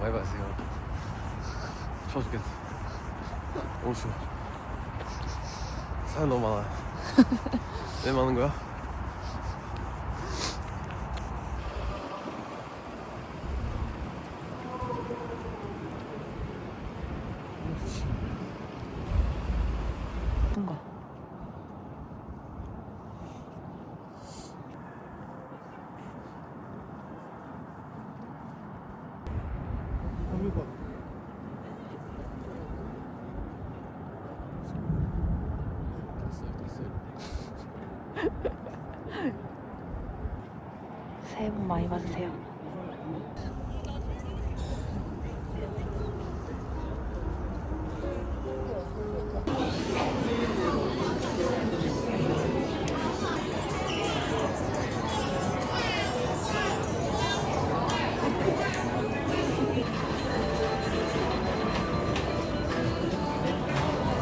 많이 마세요. 추워 죽겠어. 너무 추워. 사연 너무 많아. 왜 많은 거야? 뭔가 그러니까 됐어요 됐어요 새해 복 많이 받으세요.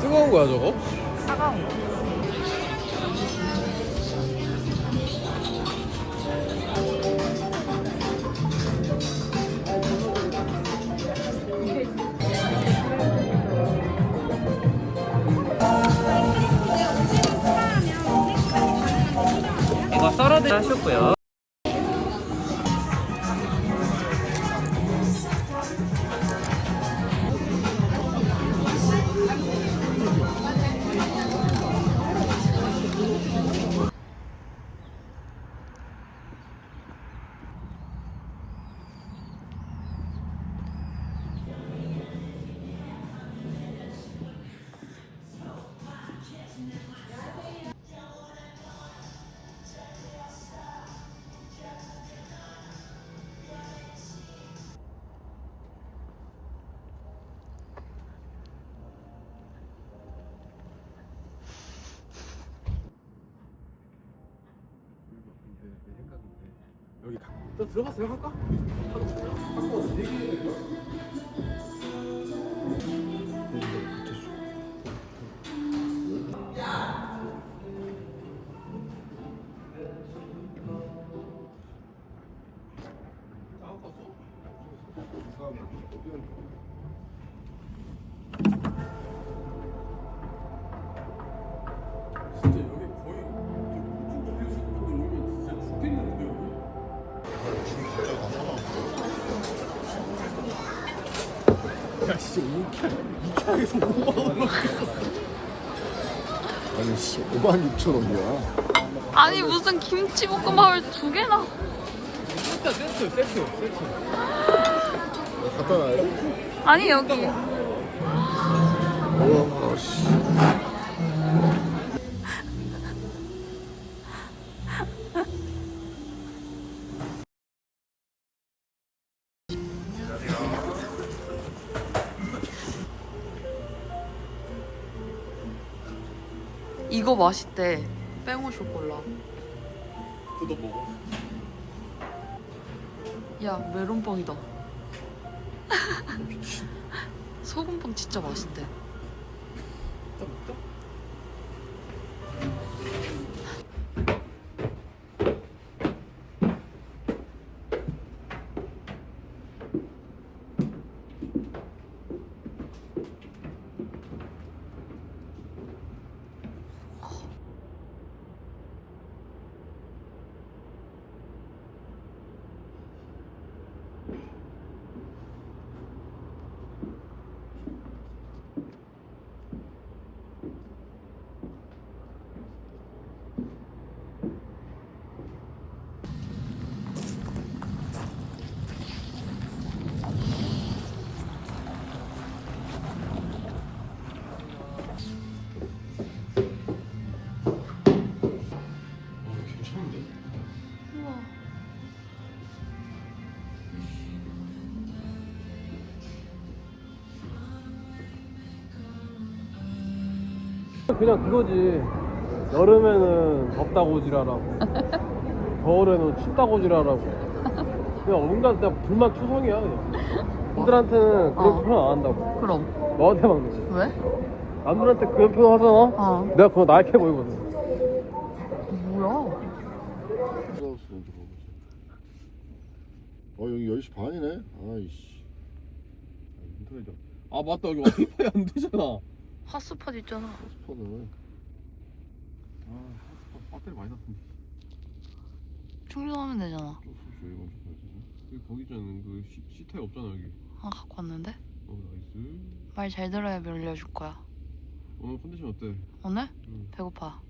뜨거운 거야 저거? 차가운 거. 썰어드 하셨고요. 여기 가... 너 들어가서 할까? 진짜 2캔에서 5만 원 아니 씨 5만 6천 원이야 아니 무슨 김치볶음밥을 두 개나? 세트 세트 세트 세트 갖다 놔야 돼? 아니 여기 우와 씨 이거 맛있대. 뺑오 쇼콜라. 그거 먹어 야 메론빵이다. 소금빵 진짜 맛있대. 먹다 어 괜찮은데? 우와. 그냥 그거지. 여름에는 덥다고 지랄하고, 겨울에는 춥다고 지랄하고. 그냥 온갖 그냥 불만 투성이야 그냥. 남들한테는 그런 어. 표현 안 한다고. 그럼 너한테만 그러지. 왜? 남들한테 그런 표현 하잖아. 어. 내가 그거 나약해 보이거든. 뭐야? 이거 먼저 가보자. 어 여기 10시 반이네. 아이씨. 인터넷이야. 아 맞다 여기 와이파이 안 되잖아. 핫스팟 있잖아. 스폰은 아 핫스팟 배터리 많이 났던데. 충전하면 되잖아. 좀 수시 여기 먼저 가야 되나? 여기 거기 있잖아 그 시, 시타이 없잖아 여기. 아 갖고 왔는데? 어 나이스. 말 잘 들어야 밀려줄 거야. 오늘 컨디션 어때? 오늘? 응. 배고파. 어,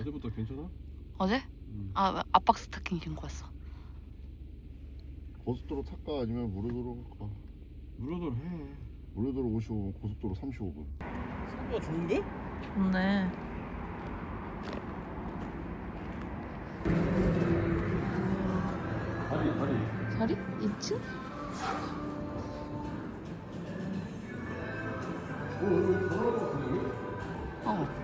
어제부터 괜찮아? 어제? 응. 아 압박 스타킹 신고 왔어. 고속도로 탈까 아니면 무료도로 갈까? 물어도 해. 무료도로 55분, 고속도로 35분. 생각보다 좋은데? 좋네. 다리 다리. 자리? 2층? 어.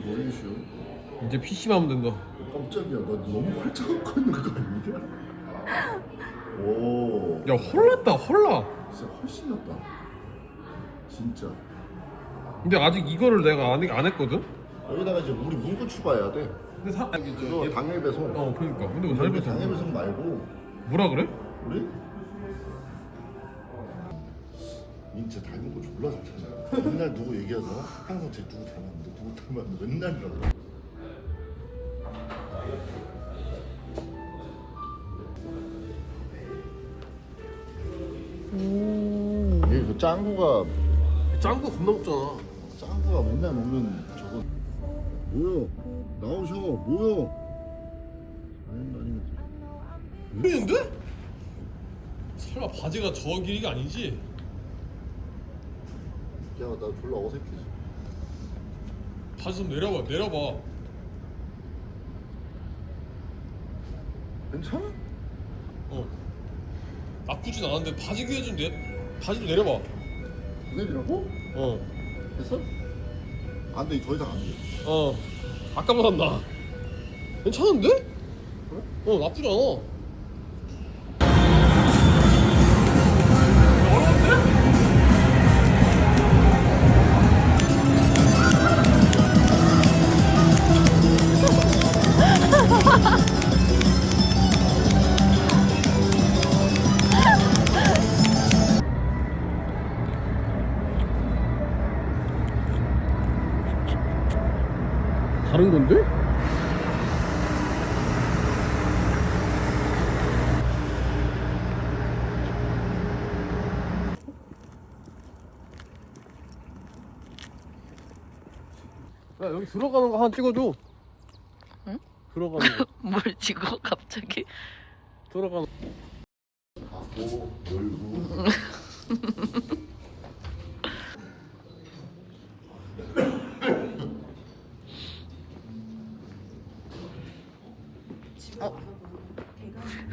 오 고생했어 고생했어. 이제 PC만 하면 된다. 깜짝이야 나 너무 활짝 걷고 있는 거 아니냐? 오 야 홀랐다 홀라. 진짜 훨씬 낫다. 진짜. 근데 아직 이거를 내가 안, 안 했거든? 여기다가 이제 우리 문구 추가해야 돼. 근데 사 아니 이거 저 당일 배송. 어 그러니까 근데 왜 우리 배송 당일 배송 말고 뭐라 그래? 우리 민재 닮은 거 졸라 잘 찾아. 맨날 누구 얘기하잖아. 항상 쟤 누구 닮았는데 누구 닮았는데 맨날이라고. 이게 그 짱구가 짱구 겁나 먹잖아. 짱구가 맨날 먹는 저거 뭐요? 나오셔 뭐요? 아니 아니면 보이는데? 설마 바지가 저 길이가 아니지? 야나 졸라 어색해지. 바지 좀 내려봐 내려봐 괜찮아? 어 나쁘진 않은데 바지 귀에 좀 내, 바지 좀 내려봐 내리라고? 어 됐어? 안돼 더 이상 안 돼. 어 아까보단 나 괜찮은데? 어 나쁘지 않아 야 여기 들어가는 거 하나 찍어줘 응? 들어가는 거 뭘 찍어 갑자기? 들어가는 열고.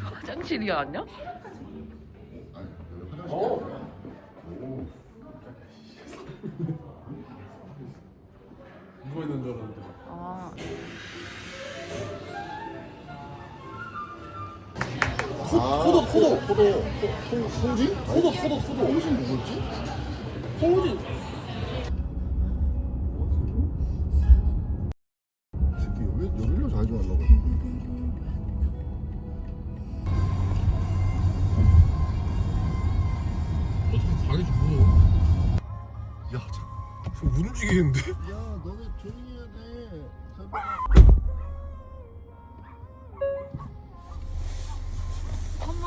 화장실이 아니야? 포도, 포도. 포도 송 송지? 포도 포도 포도 송지 누구였지? 송우진 이 새끼 여기 여기로 자지 말라고. 어떻게 가겠지 뭐 야, 참. 지금 움직이는데? 야, 너네 조용히 해야 돼.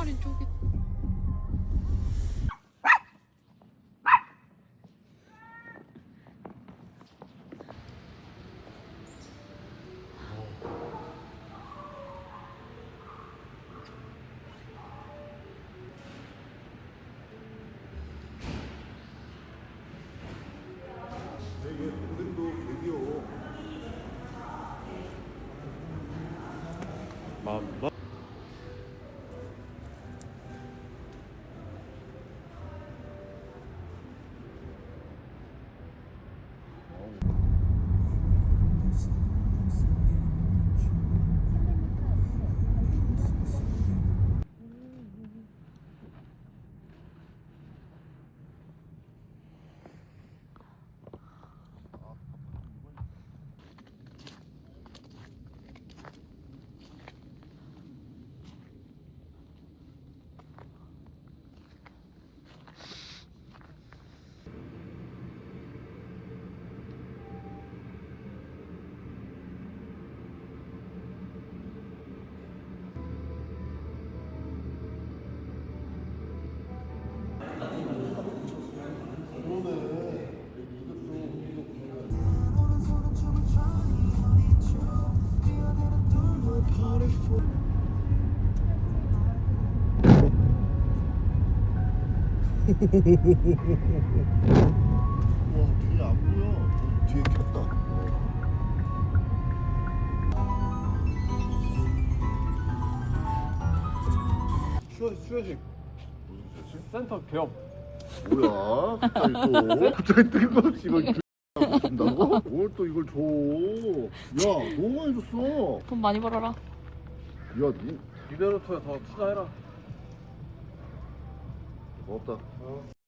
마리 저기. 와 뒤에 안 보여. 뒤에 켰다. 수현 수현식. 센터 겸 뭐야? 갑자기 또? 갑자기 뜬금없이 이걸 준다고? 뭘또 이걸 줘야 너무 많이 줬어. 돈 많이 벌어라. 야 니, 리베로토에 더 투자해라. 고맙다